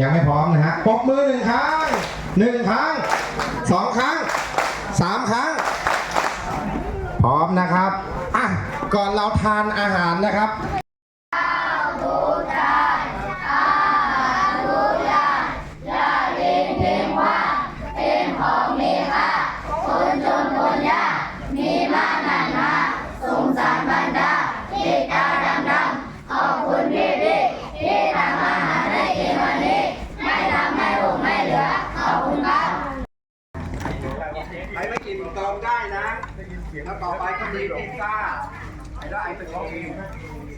ยังไม่พร้อมนะฮะปกมือหนึ่งครั้งหนึ่งครั้งสองครั้งสามครั้ง พร้อมนะครับ อะ ก่อนเราทานอาหารนะครับ แล้วต่อไปก็มีพิซซ่าไอ้แล้ไอ้เป็นของเอง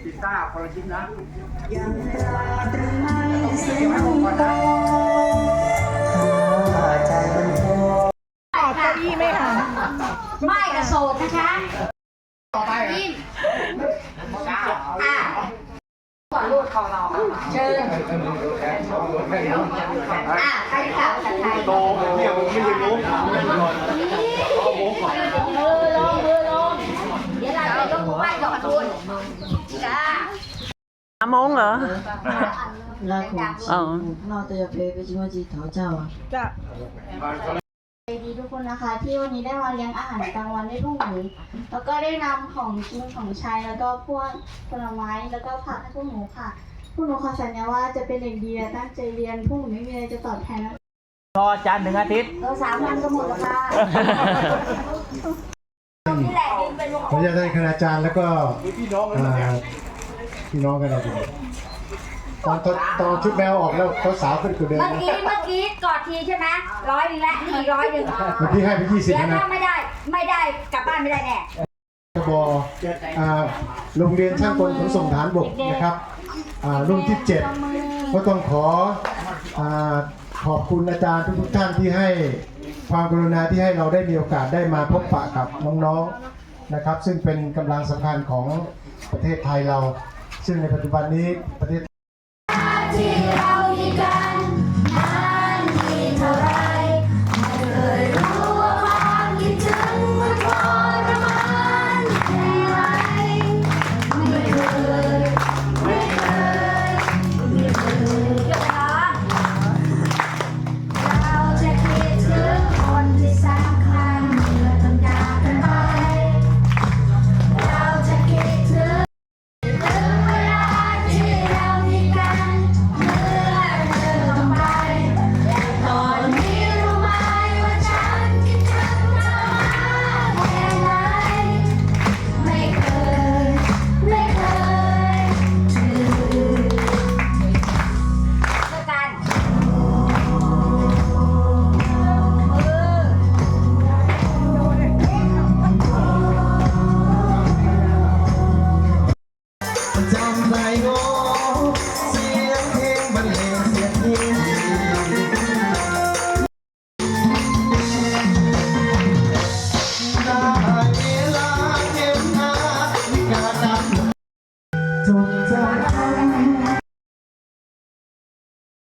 พิซซ่าคนละชิ้นนะต้องเก็บให้ผมก่อนนะไม่กระโสดนะคะ ต่อไปอะก่อนรูดของเราเชิญอะใครข่าวภาษาไทยโตเนี่ยผมไม่รู้ จะยกมือไหว้ดอกคุณจ้า 阿蒙เหรอ 拉孔哦闹得要陪被金光机讨教啊。 ใจดีทุกคนนะคะ ที่วันนี้ได้มาเลี้ยงอาหารกลางวันให้พวกหนูแล้วก็ได้นำของกินของใช้แล้วก็พวกผลไม้แล้วก็ผักให้พวกหนูค่ะ พวกหนูขอสัญญาว่าจะเป็นเด็กดีและตั้งใจเรียนพวกหนูไม่มีอะไรจะตอบแทนนะ รอจันทร์ถึงอาทิตย์ เราสามวันก็หมดแล้วค่ะ นี่แหละยืนเป็นวง ขออนุญาตท่านคณาจารย์แล้วก็อ่าพี่น้องกันเราดีตอนตอนตอนชุดแมวออกแล้วเขาสาวขึ้นกว่าเดิมเมื่อนะกี้เมื่อกี้กอดทีใช่ไหมร้อยหนึงแล้วนี่อีกร้อยหนึ่งเมื่อกี้ให้ไปยี่สิบเดี๋ยวนะถ้าไม่ได้ไม่ได้กลับบ้านไม่ได้แน่บอ่าโรงเรียนช่างกลขนส่งฐานบกนะครับอ่ารุ่นที่7ก็ต้องขออาขอบคุณอาจารย์ทุกๆท่านที่ให้ความกรุณาที่ให้เราได้มีโอกาสได้มาพบปะกับน้องๆ นะครับ ซึ่งเป็นกำลังสำคัญของประเทศไทยเรา ซึ่งในปัจจุบันนี้ประเทศที่เรามีการ